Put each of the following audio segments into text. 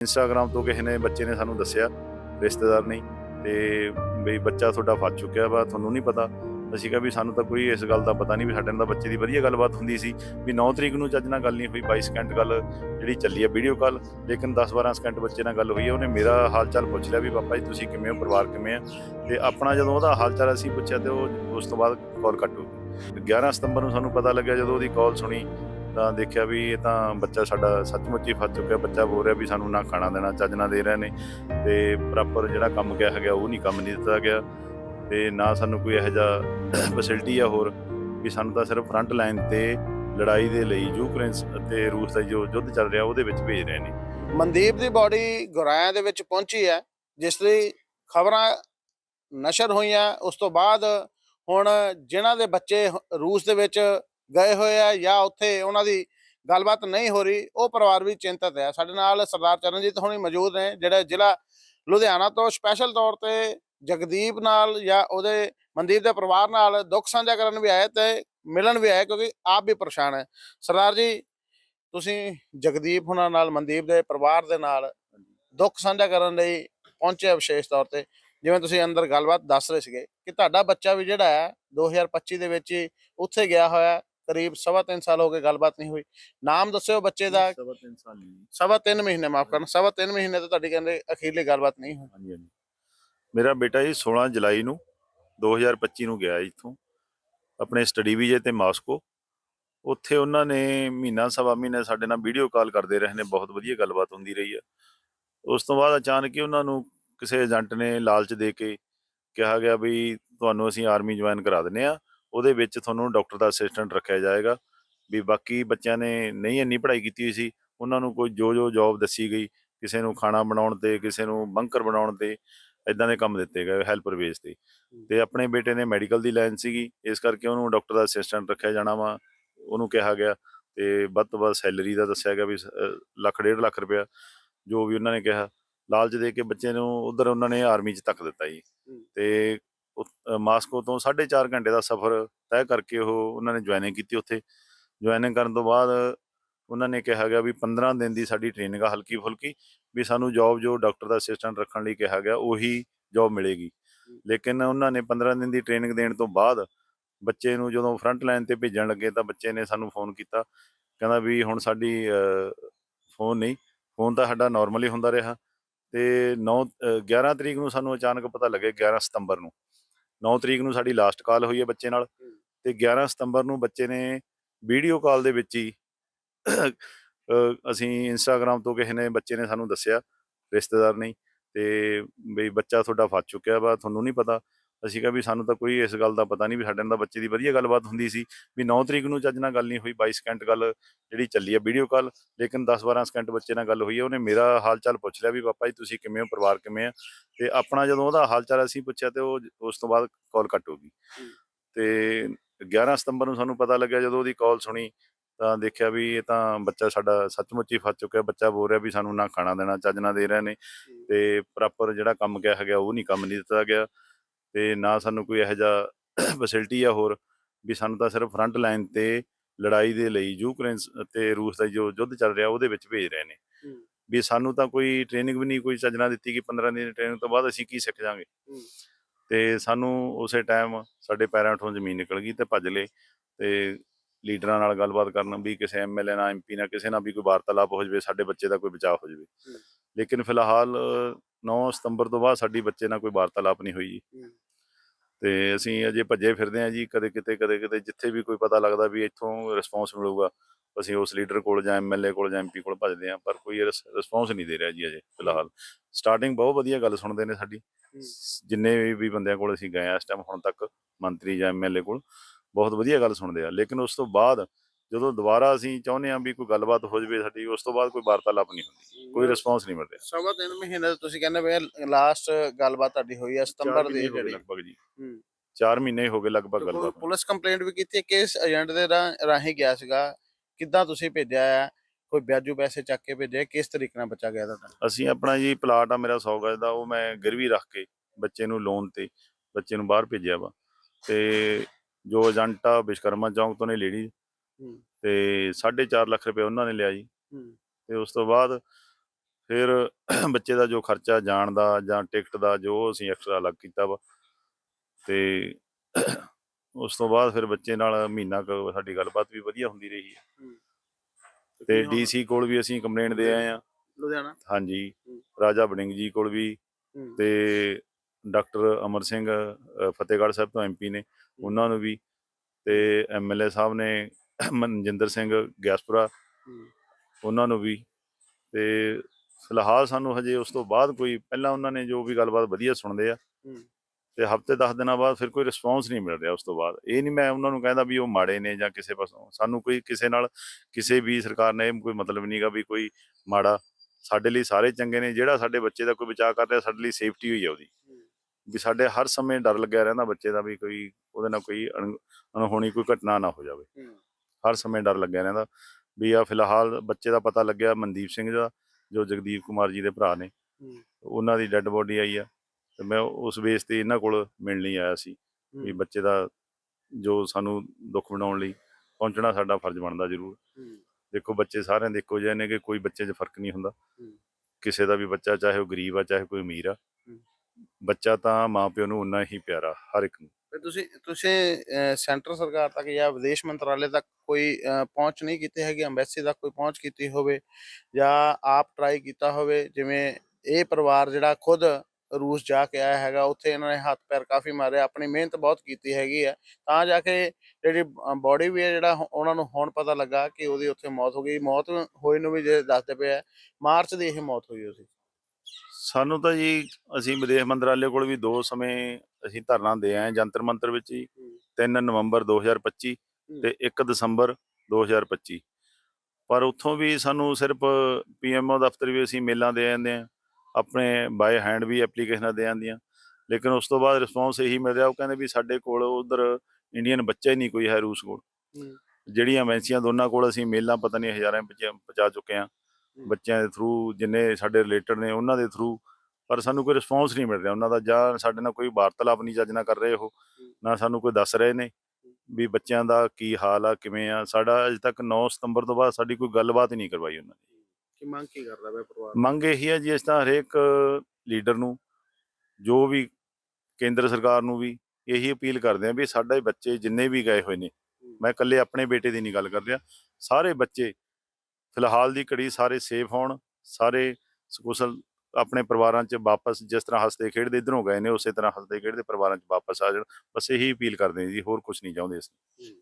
Instagram ਤੋਂ ਕਿਸੇ ਨੇ, ਬੱਚੇ ਨੇ ਸਾਨੂੰ ਦੱਸਿਆ, ਰਿਸ਼ਤੇਦਾਰ ਨੇ ਤੇ ਵੀ ਬੱਚਾ ਤੁਹਾਡਾ ਫਸ ਚੁੱਕਿਆ ਵਾ, ਤੁਹਾਨੂੰ ਨਹੀਂ ਪਤਾ। ਅਸੀਂ ਕਿਹਾ ਵੀ ਸਾਨੂੰ ਤਾਂ ਕੋਈ ਇਸ ਗੱਲ ਦਾ ਪਤਾ ਨਹੀਂ ਵੀ ਸਾਡੇ ਨਾਲ ਤਾਂ ਬੱਚੇ ਦੀ ਵਧੀਆ ਗੱਲਬਾਤ ਹੁੰਦੀ ਸੀ, ਵੀ 9 ਤਰੀਕ ਨੂੰ ਚੱਜ ਨਾਲ ਗੱਲ ਨਹੀਂ ਹੋਈ 22 ਸਕਿੰਟ ਗੱਲ ਜਿਹੜੀ ਚੱਲੀ ਹੈ ਵੀਡੀਓ ਕਾਲ ਲੇਕਿਨ 10-12 ਸਕਿੰਟ ਬੱਚੇ ਨਾਲ ਗੱਲ ਹੋਈ ਹੈ ਉਹਨੇ ਮੇਰਾ ਹਾਲ ਚਾਲ ਪੁੱਛ ਲਿਆ ਵੀ ਪਾਪਾ ਜੀ ਤੁਸੀਂ ਕਿਵੇਂ ਹੋ, ਪਰਿਵਾਰ ਕਿਵੇਂ ਆ? ਤੇ ਆਪਣਾ ਜਦੋਂ ਉਹਦਾ ਹਾਲ ਚਾਲ ਅਸੀਂ ਪੁੱਛਿਆ ਤੇ ਉਹ ਉਸ ਤੋਂ ਬਾਅਦ ਕਾਲ ਕੱਟ ਹੋ ਗਈ 11 ਸਤੰਬਰ ਨੂੰ ਸਾਨੂੰ ਪਤਾ ਲੱਗਿਆ ਜਦੋਂ ਉਹਦੀ ਕਾਲ ਸੁਣੀ ਤਾਂ ਦੇਖਿਆ ਵੀ ਇਹ ਤਾਂ ਬੱਚਾ ਸਾਡਾ ਸੱਚਮੁੱਚ ਹੀ ਫਸ ਚੁੱਕਿਆ। ਬੱਚਾ ਬੋਲ ਰਿਹਾ ਵੀ ਸਾਨੂੰ ਨਾ ਖਾਣਾ ਦੇਣਾ, ਚੱਜ ਨਾ ਦੇ ਰਹੇ ਨੇ ਤੇ ਪ੍ਰੋਪਰ ਜਿਹੜਾ ਕੰਮ ਕਿਹਾ ਗਿਆ ਉਹ ਨਹੀਂ ਕੰਮ ਨਹੀਂ ਦਿੱਤਾ ਗਿਆ ਤੇ ਨਾ ਸਾਨੂੰ ਕੋਈ ਇਹੋ ਜਿਹਾ ਫੈਸਿਲਿਟੀ ਆ ਹੋਰ ਵੀ ਸਾਨੂੰ ਤਾਂ ਸਿਰਫ ਫਰੰਟ ਲਾਈਨ ਤੇ ਲੜਾਈ ਦੇ ਲਈ ਯੂਕਰੇਨ ਅਤੇ ਰੂਸ ਦਾ ਜੋ ਯੁੱਧ ਚੱਲ ਰਿਹਾ ਉਹਦੇ ਵਿੱਚ ਭੇਜ ਰਹੇ ਨੇ। ਮਨਦੀਪ ਦੀ ਬਾਡੀ ਗੁਰਾਇਆਂ ਦੇ ਵਿੱਚ ਪਹੁੰਚੀ ਹੈ, ਜਿਸ ਲਈ ਖਬਰਾਂ ਨਸ਼ਰ ਹੋਈਆਂ, ਉਸ ਤੋਂ ਬਾਅਦ ਹੁਣ ਜਿਨ੍ਹਾਂ ਦੇ ਬੱਚੇ ਰੂਸ ਦੇ ਵਿੱਚ ਗਏ ਹੋਏ ਆ ਜਾਂ ਉੱਥੇ ਉਹਨਾਂ ਦੀ ਗੱਲਬਾਤ ਨਹੀਂ ਹੋ ਰਹੀ, ਉਹ ਪਰਿਵਾਰ ਵੀ ਚਿੰਤਤ ਹੈ। ਸਾਡੇ ਨਾਲ ਸਰਦਾਰ ਚਰਨਜੀਤ ਹੁਣੀ ਮੌਜੂਦ ਨੇ, ਜਿਹੜੇ ਜ਼ਿਲ੍ਹਾ ਲੁਧਿਆਣਾ ਤੋਂ ਸਪੈਸ਼ਲ ਤੌਰ ਤੇ ਜਗਦੀਪ ਨਾਲ ਜਾਂ ਉਹਦੇ ਮਨਦੀਪ ਦੇ ਪਰਿਵਾਰ ਨਾਲ ਦੁੱਖ ਸਾਂਝਾ ਕਰਨ ਵੀ ਆਏ ਤੇ ਮਿਲਣ ਵੀ ਆਏ ਕਿਉਂਕਿ ਆਪ ਵੀ ਪਰੇਸ਼ਾਨ ਹੈ। ਸਰਦਾਰ ਜੀ, ਤੁਸੀਂ ਜਗਦੀਪ ਹੁਣਾਂ ਨਾਲ, ਮਨਦੀਪ ਦੇ ਪਰਿਵਾਰ ਦੇ ਨਾਲ ਦੁੱਖ ਸਾਂਝਾ ਕਰਨ ਲਈ ਪਹੁੰਚੇ ਵਿਸ਼ੇਸ਼ ਤੌਰ ਤੇ। ਜਿਵੇਂ ਤੁਸੀਂ ਅੰਦਰ ਗੱਲਬਾਤ ਦੱਸ ਰਹੇ ਸੀਗੇ ਕਿ ਤੁਹਾਡਾ ਬੱਚਾ ਵੀ ਜਿਹੜਾ ਹੈ 2025 ਦੇ ਵਿੱਚ ਹੀ ਉੱਥੇ ਗਿਆ ਹੋਇਆ। ਕਰੀਬ ਸਵਾ ਤਿੰਨ ਸਾਲ ਹੋ ਗਏ ਗੱਲਬਾਤ ਨਹੀਂ ਹੋਈ ਨਾਮ ਦੱਸਿਓ ਬੱਚੇ ਦਾ ਸਵਾ ਤਿੰਨ ਸਾਲ ਨਹੀਂ ਸਵਾ ਤਿੰਨ ਮਹੀਨੇ ਮਾਫ ਕਰਨਾ ਸਵਾ ਤਿੰਨ ਮਹੀਨੇ ਤੋਂ ਤੁਹਾਡੀ ਕਹਿੰਦੇ ਅਖੀਰਲੀ ਗੱਲਬਾਤ ਨਹੀਂ ਹੋਈ ਹਾਂਜੀ ਹਾਂਜੀ ਮੇਰਾ ਬੇਟਾ ਜੀ 16 ਜੁਲਾਈ ਨੂੰ 2025 ਨੂੰ ਗਿਆ ਇੱਥੋਂ ਆਪਣੇ ਸਟੱਡੀ ਵੀਜ਼ੇ ਤੇ ਮਾਸਕੋ ਉੱਥੇ ਉਹਨਾਂ ਨੇ ਮਹੀਨਾ ਸਵਾ ਮਹੀਨੇ ਸਾਡੇ ਨਾਲ ਵੀਡੀਓ ਕਾਲ ਕਰਦੇ ਰਹੇ ਨੇ ਬਹੁਤ ਵਧੀਆ ਗੱਲਬਾਤ ਹੁੰਦੀ ਰਹੀ ਹੈ ਉਸ ਤੋਂ ਬਾਅਦ ਅਚਾਨਕ ਹੀ ਉਹਨਾਂ ਨੂੰ ਕਿਸੇ ਏਜੰਟ ਨੇ ਲਾਲਚ ਦੇ ਕੇ ਕਿਹਾ ਗਿਆ ਵੀ ਤੁਹਾਨੂੰ ਅਸੀਂ ਆਰਮੀ ਜੁਆਇਨ ਕਰਾ ਦਿੰਨੇ ਆ ਉਹਦੇ ਵਿੱਚ ਤੁਹਾਨੂੰ ਡਾਕਟਰ ਦਾ ਅਸਿਸਟੈਂਟ ਰੱਖਿਆ ਜਾਏਗਾ। ਵੀ ਬਾਕੀ ਬੱਚਿਆਂ ਨੇ ਨਹੀਂ ਇੰਨੀ ਪੜ੍ਹਾਈ ਕੀਤੀ ਹੋਈ ਸੀ ਉਹਨਾਂ ਨੂੰ ਕੋਈ ਜੋ ਜੋ ਜੌਬ ਦੱਸੀ ਗਈ ਕਿਸੇ ਨੂੰ ਖਾਣਾ ਬਣਾਉਣ ਤੇ ਕਿਸੇ ਨੂੰ ਬੰਕਰ ਬਣਾਉਣ ਤੇ ਇਦਾਂ ਦੇ ਕੰਮ ਦਿੱਤੇ ਗਏ ਹੈਲਪਰ ਬੇਸ ਤੇ। ਤੇ ਆਪਣੇ ਬੇਟੇ ਨੇ ਮੈਡੀਕਲ ਦੀ ਲਾਈਨ ਸੀਗੀ ਇਸ ਕਰਕੇ ਉਹਨੂੰ ਡਾਕਟਰ ਦਾ ਅਸਿਸਟੈਂਟ ਰੱਖਿਆ ਜਾਣਾ ਵਾ ਉਹਨੂੰ ਕਿਹਾ ਗਿਆ। ਤੇ ਵੱਧ ਤੋਂ ਵੱਧ ਸੈਲਰੀ ਦਾ ਦੱਸਿਆ ਗਿਆ ਵੀ ਲੱਖ ਡੇਢ ਲੱਖ ਰੁਪਇਆ ਜੋ ਵੀ ਉਹਨਾਂ ਨੇ ਕਿਹਾ। ਲਾਲਚ ਦੇ ਕੇ ਬੱਚੇ ਨੂੰ ਉਧਰ ਉਹਨਾਂ ਨੇ ਆਰਮੀ 'ਚ ਤੱਕ ਦਿੱਤਾ ਜੀ। ਤੇ ਮਾਸਕੋ ਤੋਂ 4.5 ਘੰਟੇ ਦਾ ਸਫ਼ਰ ਤੈਅ ਕਰਕੇ ਉਹ ਉਹਨਾਂ ਨੇ ਜੁਆਇਨਿੰਗ ਕੀਤੀ ਉੱਥੇ। ਜੁਆਇਨਿੰਗ ਕਰਨ ਤੋਂ ਬਾਅਦ ਉਹਨਾਂ ਨੇ ਕਿਹਾ ਗਿਆ ਵੀ 15 ਦਿਨ ਦੀ ਸਾਡੀ ਟ੍ਰੇਨਿੰਗ ਆ ਹਲਕੀ ਫੁਲਕੀ ਵੀ ਸਾਨੂੰ ਜੌਬ ਜੋ ਡਾਕਟਰ ਦਾ ਅਸਿਸਟੈਂਟ ਰੱਖਣ ਲਈ ਕਿਹਾ ਗਿਆ, ਉਹੀ ਜੌਬ ਮਿਲੇਗੀ। ਲੇਕਿਨ ਉਹਨਾਂ ਨੇ 15 ਦਿਨ ਦੀ ਟ੍ਰੇਨਿੰਗ ਦੇਣ ਤੋਂ ਬਾਅਦ ਬੱਚੇ ਨੂੰ ਜਦੋਂ ਫਰੰਟ ਲਾਈਨ ਤੇ ਭੇਜਣ ਲੱਗੇ ਤਾਂ ਬੱਚੇ ਨੇ ਸਾਨੂੰ ਫੋਨ ਕੀਤਾ। ਕਹਿੰਦਾ ਵੀ ਹੁਣ ਸਾਡੀ ਫੋਨ ਨਹੀਂ ਫੋਨ ਤਾਂ ਸਾਡਾ ਨਾਰਮਲੀ ਹੁੰਦਾ ਰਿਹਾ। ਤੇ 9 11 ਤਰੀਕ ਨੂੰ ਸਾਨੂੰ ਅਚਾਨਕ ਪਤਾ ਲੱਗਿਆ 11 ਸਤੰਬਰ ਨੂੰ। 9 ਤਰੀਕ ਨੂੰ ਸਾਡੀ ਲਾਸਟ ਕਾਲ ਹੋਈ ਹੈ ਬੱਚੇ ਨਾਲ ਤੇ 11 ਸਤੰਬਰ ਨੂੰ ਬੱਚੇ ਨੇ ਵੀਡੀਓ ਕਾਲ ਦੇ ਵਿੱਚ ਹੀ ਅਸੀਂ ਇੰਸਟਾਗ੍ਰam ਤੋਂ ਕਿਸੇ ਨੇ ਬੱਚੇ ਨੇ ਸਾਨੂੰ ਦੱਸਿਆ ਰਿਸ਼ਤੇਦਾਰ ਨੇ ਤੇ ਵੀ ਬੱਚਾ ਤੁਹਾਡਾ ਫਸ ਚੁੱਕਿਆ ਵਾ ਤੁਹਾਨੂੰ ਨਹੀਂ ਪਤਾ ਅਸੀਂ ਕਿਹਾ ਵੀ ਸਾਨੂੰ ਤਾਂ ਕੋਈ ਇਸ ਗੱਲ ਦਾ ਪਤਾ ਨਹੀਂ ਵੀ ਸਾਡੇ ਨਾਲ ਬੱਚੇ ਦੀ ਵਧੀਆ ਗੱਲਬਾਤ ਹੁੰਦੀ ਸੀ ਵੀ 9 ਤਰੀਕ ਨੂੰ ਚੱਜ ਨਾਲ ਗੱਲ ਨਹੀਂ ਹੋਈ 22 ਸਕਿੰਟ ਗੱਲ ਜਿਹੜੀ ਚੱਲੀ ਹੈ ਵੀਡੀਓ ਕਾਲ ਲੇਕਿਨ 10-12 ਸਕਿੰਟ ਬੱਚੇ ਨਾਲ ਗੱਲ ਹੋਈ ਹੈ ਉਹਨੇ ਮੇਰਾ ਹਾਲ ਚਾਲ ਪੁੱਛ ਲਿਆ ਵੀ ਪਾਪਾ ਜੀ ਤੁਸੀਂ ਕਿਵੇਂ ਹੋ ਪਰਿਵਾਰ ਕਿਵੇਂ ਆ? ਤੇ ਆਪਣਾ ਜਦੋਂ ਉਹਦਾ ਹਾਲ ਚਾਲ ਅਸੀਂ ਪੁੱਛਿਆ ਤੇ ਉਹ ਉਸ ਤੋਂ ਬਾਅਦ ਕਾਲ ਕੱਟ ਹੋ ਗਈ। ਤੇ 11 ਸਤੰਬਰ ਨੂੰ ਸਾਨੂੰ ਪਤਾ ਲੱਗਿਆ ਜਦੋਂ ਉਹਦੀ ਕਾਲ ਸੁਣੀ ਤਾਂ ਦੇਖਿਆ ਵੀ ਇਹ ਤਾਂ ਬੱਚਾ ਸਾਡਾ ਸੱਚਮੁੱਚ ਹੀ ਫਸ ਚੁੱਕਿਆ ਬੱਚਾ ਬੋਲ ਰਿਹਾ ਵੀ ਸਾਨੂੰ ਨਾ ਖਾਣਾ ਦੇਣਾ ਚੱਜ ਨਾ ਦੇ ਰਹੇ ਨੇ ਤੇ ਪ੍ਰੋਪਰ ਜਿਹੜਾ ਕੰਮ ਕਿਹਾ ਗਿਆ ਉਹ ਨਹੀਂ ਕੰਮ ਨਹੀਂ ਦਿੱਤਾ ਗਿਆ। ਤੇ ਨਾ ਸਾਨੂੰ ਕੋਈ ਇਹੋ ਜਿਹਾ ਫੈਸਿਲਿਟੀ ਆ ਹੋਰ ਵੀ ਸਾਨੂੰ ਤਾਂ ਸਿਰਫ ਫਰੰਟ ਲਾਈਨ ਤੇ ਲੜਾਈ ਦੇ ਲਈ ਯੂਕਰੇਨ ਤੇ ਰੂਸ ਦਾ ਜੋ ਯੁੱਧ ਚੱਲ ਰਿਹਾ ਉਹਦੇ ਵਿੱਚ ਭੇਜ ਰਹੇ ਨੇ। ਵੀ ਸਾਨੂੰ ਤਾਂ ਕੋਈ ਟ੍ਰੇਨਿੰਗ ਵੀ ਨਹੀਂ ਕੋਈ ਚੱਜ ਨਾਲ ਦਿੱਤੀ ਕਿ 15 ਦਿਨ ਦੀ ਟ੍ਰੇਨਿੰਗ ਤੋਂ ਬਾਅਦ ਅਸੀਂ ਕੀ ਸਿੱਖ ਜਾਾਂਗੇ। ਤੇ ਸਾਨੂੰ ਉਸੇ ਟਾਈਮ ਸਾਡੇ ਪੈਰਾਂ ਹੇਠੋਂ ਜ਼ਮੀਨ ਨਿਕਲ ਗਈ ਤੇ ਭੱਜ ਲਏ ਤੇ ਲੀਡਰਾਂ ਨਾਲ ਗੱਲਬਾਤ ਕਰਨ ਵੀ ਕਿਸੇ ਐਮਐਲਏ ਨਾਲ ਐਮਪੀ ਨਾਲ ਕਿਸੇ ਨਾਲ ਵੀ ਕੋਈ ਵਾਰਤਾਲਾਪ ਹੋ ਜਾਵੇ ਸਾਡੇ ਬੱਚੇ ਦਾ ਕੋਈ ਬਚਾਅ ਹੋ ਜਾਵੇ। ਲੇਕਿਨ ਫਿਲਹਾਲ 9 ਸਤੰਬਰ ਤੋਂ ਬਾਅਦ ਸਾਡੀ ਬੱਚੇ ਨਾਲ ਕੋਈ ਵਾਰਤਾਲਾਪ ਨਹੀਂ ਹੋਈ ਜੀ। ਤੇ ਅਸੀਂ ਅਜੇ ਭੱਜੇ ਫਿਰਦੇ ਹਾਂ ਜੀ ਕਦੇ ਕਿਤੇ ਕਦੇ ਕਿਤੇ ਜਿੱਥੇ ਵੀ ਕੋਈ ਪਤਾ ਲੱਗਦਾ ਵੀ ਇੱਥੋਂ ਰਿਸਪੌਂਸ ਮਿਲੂਗਾ ਅਸੀਂ ਉਸ ਲੀਡਰ ਕੋਲ ਜਾਂ ਐਮਐਲਏ ਕੋਲ ਜਾਂ ਐਮਪੀ ਕੋਲ ਭੱਜਦੇ ਹਾਂ ਪਰ ਕੋਈ ਰਿਸਪੌਂਸ ਨਹੀਂ ਦੇ ਰਿਹਾ ਜੀ ਅਜੇ ਫਿਲਹਾਲ। ਸਟਾਰਟਿੰਗ ਬਹੁਤ ਵਧੀਆ ਗੱਲ ਸੁਣਦੇ ਨੇ ਸਾਡੀ। ਜਿੰਨੇ ਵੀ ਬੰਦਿਆਂ ਕੋਲ ਅਸੀਂ ਗਏ ਆ ਇਸ ਟਾਈਮ ਹੁਣ ਤੱਕ ਮੰਤਰੀ ਜਾਂ ਐਮਐਲਏ ਕੋਲ ਬਹੁਤ ਵਧੀਆ ਗੱਲ ਸੁਣਦੇ ਆ। ਲੇਕਿਨ ਉਸ ਤੋਂ ਬਾਅਦ ਜਦੋਂ ਦੁਬਾਰਾ ਅਸੀਂ ਚਾਹੁੰਦੇ ਆ ਵੀ ਕੋਈ ਗੱਲਬਾਤ ਹੋ ਜਾਵੇ ਸਾਡੀ ਉਸ ਤੋਂ ਬਾਅਦ ਕੋਈ ਵਾਰਤਾਲਾਪ ਨਹੀਂ ਹੁੰਦੀ ਕੋਈ ਰਿਸਪੌਂਸ ਨਹੀਂ ਮਿਲ ਰਿਹਾ ਸਵਾ ਤਿੰਨ ਮਹੀਨੇ ਤੋਂ ਤੁਸੀਂ ਕਹਿੰਦੇ ਵੇ ਲਾਸਟ ਗੱਲਬਾਤ ਤੁਹਾਡੀ ਹੋਈ ਹੈ ਸਤੰਬਰ ਦੀ ਹੋ ਜਿਹੜੀ ਲਗਭਗ ਜੀ ਹੂੰ। 4 ਮਹੀਨੇ ਹੋ ਗਏ ਲਗਭਗ ਗੱਲਬਾਤ। ਪੁਲਿਸ ਕੰਪਲੇਂਟ ਵੀ ਕੀਤੀ ਹੈ ਕਿਸ ਏਜੰਟ ਦੇ ਰਾਹੀਂ ਗਿਆ ਸੀਗਾ ਕਿੱਦਾਂ ਤੁਸੀਂ ਭੇਜਿਆ ਹੈ ਕੋਈ ਵਿਆਜੂ ਪੈਸੇ ਚੱਕ ਕੇ ਭੇਜੇ ਕਿਸ ਤਰੀਕੇ ਨਾਲ ਬੱਚਾ ਗਿਆ ਤੁਹਾਡਾ ਅਸੀਂ ਆਪਣਾ ਜੀ ਪਲਾਟ ਆ ਮੇਰਾ 100 ਗਜ ਦਾ ਉਹ ਮੈਂ ਗਿਰਵੀ ਰੱਖ ਕੇ ਬੱਚੇ ਨੂੰ ਲੋਨ ਤੇ ਬੱਚੇ ਨੂੰ ਬਾਹਰ ਭੇਜਿਆ ਵਾ ਤੇ ਜੋ ਏਜੰਟ ਆ ਵਿਸ਼ਕਰਮਾ ਚੌਂਕ ਤੋਂ ਨੇ ਲੇਡੀ ਹੂੰ। ਤੇ 4.5 ਲੱਖ ਰੁਪਏ ਉਹਨਾਂ ਨੇ ਲਿਆ ਜੀ। ਤੇ ਉਸ ਤੋਂ ਬਾਅਦ ਫਿਰ ਬੱਚੇ ਦਾ ਜੋ ਖਰਚਾ ਜਾਣ ਦਾ ਜਾਂ ਟਿਕਟ ਦਾ ਜੋ ਅਸੀਂ ਐਕਸਟਰਾ ਅਲੱਗ ਕੀਤਾ ਵਾ ਤੇ ਉਸ ਤੋਂ ਬਾਅਦ ਫਿਰ ਬੱਚੇ ਨਾਲ ਮਹੀਨਾ ਕੁ ਸਾਡੀ ਗੱਲਬਾਤ ਵੀ ਵਧੀਆ ਹੁੰਦੀ ਰਹੀ ਹੈ। ਤੇ ਡੀਸੀ ਕੋਲ ਵੀ ਅਸੀਂ ਕੰਪਲੇਂਟ ਦੇ ਆਏ ਆ ਲੁਧਿਆਣਾ? ਹਾਂਜੀ। ਰਾਜਾ ਬੜਿੰਗ ਜੀ ਕੋਲ ਵੀ। ਤੇ ਡਾਕਟਰ ਅਮਰ ਸਿੰਘ ਫਤਿਹਗੜ੍ਹ ਸਾਹਿਬ ਤੋਂ ਐਮਪੀ ਨੇ। ਉਹਨਾਂ ਨੂੰ ਵੀ ਤੇ ਐਮਐਲਏ ਸਾਹਿਬ ਨੇ ਮਨਜਿੰਦਰ ਸਿੰਘ ਗਿਆਸਪੁਰਾ। ਉਹਨਾਂ ਨੂੰ ਵੀ। ਤੇ ਫਿਲਹਾਲ ਸਾਨੂੰ ਹਜੇ ਉਸ ਤੋਂ ਬਾਅਦ ਕੋਈ ਪਹਿਲਾਂ ਉਹਨਾਂ ਨੇ ਜੋ ਵੀ ਗੱਲਬਾਤ ਵਧੀਆ ਸੁਣਦੇ ਆ। ਤੇ ਹਫ਼ਤੇ 10 ਦਿਨਾਂ ਬਾਅਦ ਫਿਰ ਕੋਈ ਰਿਸਪੌਂਸ ਨਹੀਂ ਮਿਲ ਰਿਹਾ ਉਸ ਤੋਂ ਬਾਅਦ। ਇਹ ਨਹੀਂ ਮੈਂ ਉਹਨਾਂ ਨੂੰ ਕਹਿੰਦਾ ਵੀ ਉਹ ਮਾੜੇ ਨੇ ਜਾਂ ਕਿਸੇ ਪਾਸੋਂ। ਸਾਨੂੰ ਕੋਈ ਕਿਸੇ ਨਾਲ ਕਿਸੇ ਵੀ ਸਰਕਾਰ ਨੇ ਕੋਈ ਮਤਲਬ ਨਹੀਂਗਾ ਵੀ ਕੋਈ ਮਾੜਾ। ਸਾਡੇ ਲਈ ਸਾਰੇ ਚੰਗੇ ਨੇ। ਜਿਹੜਾ ਸਾਡੇ ਬੱਚੇ ਦਾ ਕੋਈ ਬਚਾਅ ਕਰ ਰਿਹਾ ਸਾਡੇ ਲਈ ਸੇਫਟੀ ਹੋਈ ਹੈ ਉਹਦੀ। ਵੀ ਸਾਡੇ ਹਰ ਸਮੇਂ ਡਰ ਲੱਗਿਆ ਰਹਿੰਦਾ ਬੱਚੇ ਦਾ ਵੀ ਕੋਈ ਉਹਦੇ ਨਾਲ ਕੋਈ ਅਣ- ਅਣਹੋਣੀ ਕੋਈ ਘਟਨਾ ਨਾ ਹੋ ਜਾਵੇ। ਹਰ ਸਮੇਂ ਡਰ ਲੱਗਿਆ ਰਹਿੰਦਾ ਵੀ ਆ ਫਿਲਹਾਲ ਬੱਚੇ ਦਾ ਪਤਾ ਲੱਗਿਆ ਮਨਦੀਪ ਸਿੰਘ ਦਾ ਜੋ ਜਗਦੀਪ ਕੁਮਾਰ ਜੀ ਦੇ ਭਰਾ ਨੇ। ਉਹਨਾਂ ਦੀ ਡੈੱਡ ਬੋਡੀ ਆਈ ਆ ਤੇ ਮੈਂ ਉਸ ਬੇਸ ਤੇ ਇਹਨਾਂ ਕੋਲ ਮਿਲਣ ਲਈ ਆਇਆ ਸੀ ਵੀ। ਬੱਚੇ ਦਾ ਜੋ ਸਾਨੂੰ ਦੁੱਖ ਬਣਾਉਣ ਲਈ ਪਹੁੰਚਣਾ ਸਾਡਾ ਫਰਜ਼ ਬਣਦਾ ਜ਼ਰੂਰ। ਦੇਖੋ ਬੱਚੇ ਸਾਰਿਆਂ ਦੇ ਇੱਕੋ ਜਿਹੇ ਨੇ ਕਿ ਕੋਈ ਬੱਚੇ 'ਚ ਫ਼ਰਕ ਨਹੀਂ ਹੁੰਦਾ। ਕਿਸੇ ਦਾ ਵੀ ਬੱਚਾ ਚਾਹੇ ਉਹ ਗਰੀਬ ਆ ਚਾਹੇ ਕੋਈ ਅਮੀਰ ਆ ਬੱਚਾ ਤਾਂ ਮਾਪਿਓ ਨੂੰ ਉਨਾ ਹੀ ਪਿਆਰਾ ਹਰ ਇੱਕ ਨੂੰ ਤੇ ਤੁਸੀਂ ਤੁਸੀਂ ਸੈਂਟਰ ਸਰਕਾਰ ਤੱਕ ਜਾਂ ਵਿਦੇਸ਼ ਮੰਤਰਾਲੇ ਤੱਕ ਕੋਈ ਪਹੁੰਚ ਨਹੀਂ ਕੀਤੀ ਹੈਗੀ, ਐਮਬੈਸੀ ਤੱਕ ਕੋਈ ਪਹੁੰਚ ਕੀਤੀ ਹੋਵੇ ਜਾਂ ਆਪ ਟਰਾਈ ਕੀਤਾ ਹੋਵੇ, ਜਿਵੇਂ ਇਹ ਪਰਿਵਾਰ ਜਿਹੜਾ ਖੁਦ ਰੂਸ ਜਾ ਕੇ ਆਇਆ ਹੈਗਾ, ਉੱਥੇ ਇਹਨਾਂ ਨੇ ਹੱਥ ਪੈਰ ਕਾਫੀ ਮਾਰੇ, ਆਪਣੀ ਮਿਹਨਤ ਬਹੁਤ ਕੀਤੀ ਹੈਗੀ ਹੈ, ਤਾਂ ਜਾ ਕੇ ਜਿਹੜੀ ਬੋਡੀ ਵੀ ਹੈ ਜਿਹੜਾ ਉਹਨਾਂ ਨੂੰ ਹੁਣ ਪਤਾ ਲੱਗਾ ਕਿ ਉਹਦੀ ਉੱਥੇ ਮੌਤ ਹੋ ਗਈ, ਮੌਤ ਹੋਈ ਨੂੰ ਵੀ ਜੇ ਦੱਸਦੇ ਪਏ ਆ, ਮਾਰਚ ਦੀ ਇਹ ਮੌਤ ਹੋਈ ਸੀ। ਸਾਨੂੰ ਤਾਂ ਜੀ, ਅਸੀਂ ਵਿਦੇਸ਼ ਮੰਤਰਾਲੇ ਕੋਲ ਵੀ ਦੋ ਸਮੇਂ ਅਸੀਂ ਧਰਨਾ ਦੇ ਆਏ ਜੰਤਰ ਮੰਤਰ ਵਿੱਚ ਜੀ 3 ਨਵੰਬਰ 2025 ਤੇ 1 ਦਸੰਬਰ 2025 ਪਰ ਉੱਥੋਂ ਵੀ ਸਾਨੂੰ ਸਿਰਫ ਪੀਐਮਓ ਦਫ਼ਤਰ ਵੀ ਅਸੀਂ ਮੇਲਾਂ ਦੇ ਜਾਂਦੇ ਆ ਆਪਣੇ ਬਾਏ ਹੈਂਡ ਵੀ ਐਪਲੀਕੇਸ਼ਨਾਂ ਦੇ ਜਾਂਦੀਆਂ ਲੇਕਿਨ ਉਸ ਤੋਂ ਬਾਅਦ ਰਿਸਪੌਂਸ ਇਹੀ ਮਿਲ ਰਿਹਾ ਉਹ ਕਹਿੰਦੇ ਵੀ ਸਾਡੇ ਕੋਲ ਉਧਰ ਇੰਡੀਅਨ ਬੱਚਾ ਹੀ ਨਹੀਂ ਕੋਈ ਹੈ ਰੂਸ ਕੋਲ। ਜਿਹੜੀਆਂ ਐਮਐਨਸੀਆਂ ਦੋਨਾਂ ਕੋਲ ਅਸੀਂ ਮੇਲਾਂ ਪਤਾ ਨਹੀਂ ਹਜ਼ਾਰਾਂ ਪਹੁੰਚਾ ਚੁੱਕੇ ਆ ਬੱਚਿਆਂ ਦੇ ਥਰੂ ਜਿੰਨੇ ਸਾਡੇ ਰਿਲੇਟਡ ਨੇ ਉਹਨਾਂ ਦੇ ਥਰੂ ਪਰ ਸਾਨੂੰ ਕੋਈ ਰਿਸਪੌਂਸ ਨਹੀਂ ਮਿਲ ਰਿਹਾ। ਉਹਨਾਂ ਦਾ ਜਾਂ ਸਾਡੇ ਨਾਲ ਕੋਈ ਵਾਰਤਾਲਾਪ ਨਹੀਂ ਚੱਜ ਨਾਲ ਕਰ ਰਹੇ ਉਹ ਨਾ ਸਾਨੂੰ ਕੋਈ ਦੱਸ ਰਹੇ ਨੇ ਵੀ ਬੱਚਿਆਂ ਦਾ ਕੀ ਹਾਲ ਆ ਕਿਵੇਂ ਆ। ਸਾਡਾ ਅਜੇ ਤੱਕ 9 ਸਤੰਬਰ ਤੋਂ ਬਾਅਦ ਸਾਡੀ ਕੋਈ ਗੱਲਬਾਤ ਹੀ ਨਹੀਂ ਕਰਵਾਈ ਉਹਨਾਂ ਨੇ। ਕੀ ਮੰਗ ਕੀ ਕਰਦਾ ਵੇ ਪਰਿਵਾਰ ਮੰਗ ਇਹੀ ਹੈ ਜੀ ਇਸ ਤਾਂ ਹਰੇਕ ਲੀਡਰ ਨੂੰ ਜੋ ਵੀ ਕੇਂਦਰ ਸਰਕਾਰ ਨੂੰ ਵੀ ਇਹੀ ਅਪੀਲ ਕਰਦੇ ਆ ਵੀ ਸਾਡੇ ਬੱਚੇ ਜਿੰਨੇ ਵੀ ਗਏ ਹੋਏ ਨੇ ਮੈਂ ਇਕੱਲੇ ਆਪਣੇ ਬੇਟੇ ਦੀ ਨਹੀਂ ਗੱਲ ਕਰ ਰਿਹਾ। ਸਾਰੇ ਬੱਚੇ ਫਿਲਹਾਲ ਦੀ ਘੜੀ ਸਾਰੇ ਸੇਫ ਹੋਣ ਸਾਰੇ ਸਕੁਸ਼ਲ ਆਪਣੇ ਪਰਿਵਾਰਾਂ 'ਚ ਵਾਪਸ ਜਿਸ ਤਰ੍ਹਾਂ ਹੱਸਦੇ ਖੇਡਦੇ ਇਧਰੋਂ ਗਏ ਨੇ, ਉਸੇ ਤਰ੍ਹਾਂ ਹੱਸਦੇ ਖੇਡਦੇ ਪਰਿਵਾਰਾਂ 'ਚ ਵਾਪਸ ਆ ਜਾਣ। ਬਸ ਇਹੀ ਅਪੀਲ ਕਰਦੇ ਜੀ, ਹੋਰ ਕੁਝ ਨਹੀਂ ਚਾਹੁੰਦੇ ਅਸੀਂ।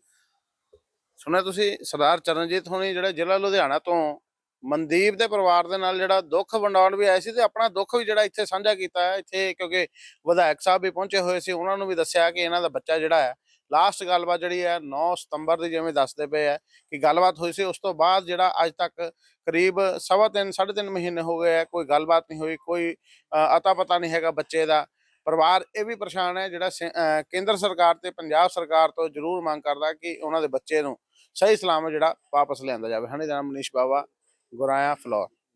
ਸੁਣਿਆ ਤੁਸੀਂ, ਸਰਦਾਰ ਚਰਨਜੀਤ ਹੋਣੀ ਜਿਹੜਾ ਜ਼ਿਲ੍ਹਾ ਲੁਧਿਆਣਾ ਤੋਂ ਮਨਦੀਪ ਦੇ ਪਰਿਵਾਰ ਦੇ ਨਾਲ ਜਿਹੜਾ ਦੁੱਖ ਵੰਡਾਉਣ ਵੀ ਆਏ ਸੀ ਤੇ ਆਪਣਾ ਦੁੱਖ ਵੀ ਜਿਹੜਾ ਇੱਥੇ ਸਾਂਝਾ ਕੀਤਾ ਹੈ। ਇੱਥੇ ਕਿਉਂਕਿ ਵਿਧਾਇਕ ਸਾਹਿਬ ਵੀ ਪਹੁੰਚੇ ਹੋਏ ਸੀ, ਉਹਨਾਂ ਨੂੰ ਵੀ ਦੱਸਿਆ ਕਿ ਇਹਨਾਂ ਦਾ ਬੱਚਾ ਜਿਹੜਾ ਹੈ ਲਾਸਟ ਗੱਲਬਾਤ ਜਿਹੜੀ ਹੈ 9 ਸਤੰਬਰ ਦੀ ਜਿਵੇਂ ਦੱਸਦੇ ਪਏ ਹੈ ਕਿ ਗੱਲਬਾਤ ਹੋਈ ਸੀ, ਉਸ ਤੋਂ ਬਾਅਦ ਜਿਹੜਾ ਅੱਜ ਤੱਕ ਕਰੀਬ ਸਵਾ ਤਿੰਨ, ਸਾਢੇ ਤਿੰਨ ਮਹੀਨੇ ਹੋ ਗਏ ਹੈ ਕੋਈ ਗੱਲਬਾਤ ਨਹੀਂ ਹੋਈ, ਕੋਈ ਅਤਾ ਪਤਾ ਨਹੀਂ ਹੈਗਾ ਬੱਚੇ ਦਾ। ਪਰਿਵਾਰ ਇਹ ਵੀ ਪਰੇਸ਼ਾਨ ਹੈ, ਜਿਹੜਾ ਸੇ- ਕੇਂਦਰ ਸਰਕਾਰ ਤੇ ਪੰਜਾਬ ਸਰਕਾਰ ਤੋਂ ਜ਼ਰੂਰ ਮੰਗ ਕਰਦਾ ਕਿ ਉਹਨਾਂ ਦੇ ਬੱਚੇ ਨੂੰ ਸਹੀ ਸਲਾਮਤ ਜਿਹੜਾ ਵਾਪਸ ਲਿਆਂਦਾ ਜਾਵੇ। ਹਣੀ ਦਾ ਮਨੀਸ਼ ਬਾਵਾ, ਗੁਰਾਇਆ, ਫਲੋਰ।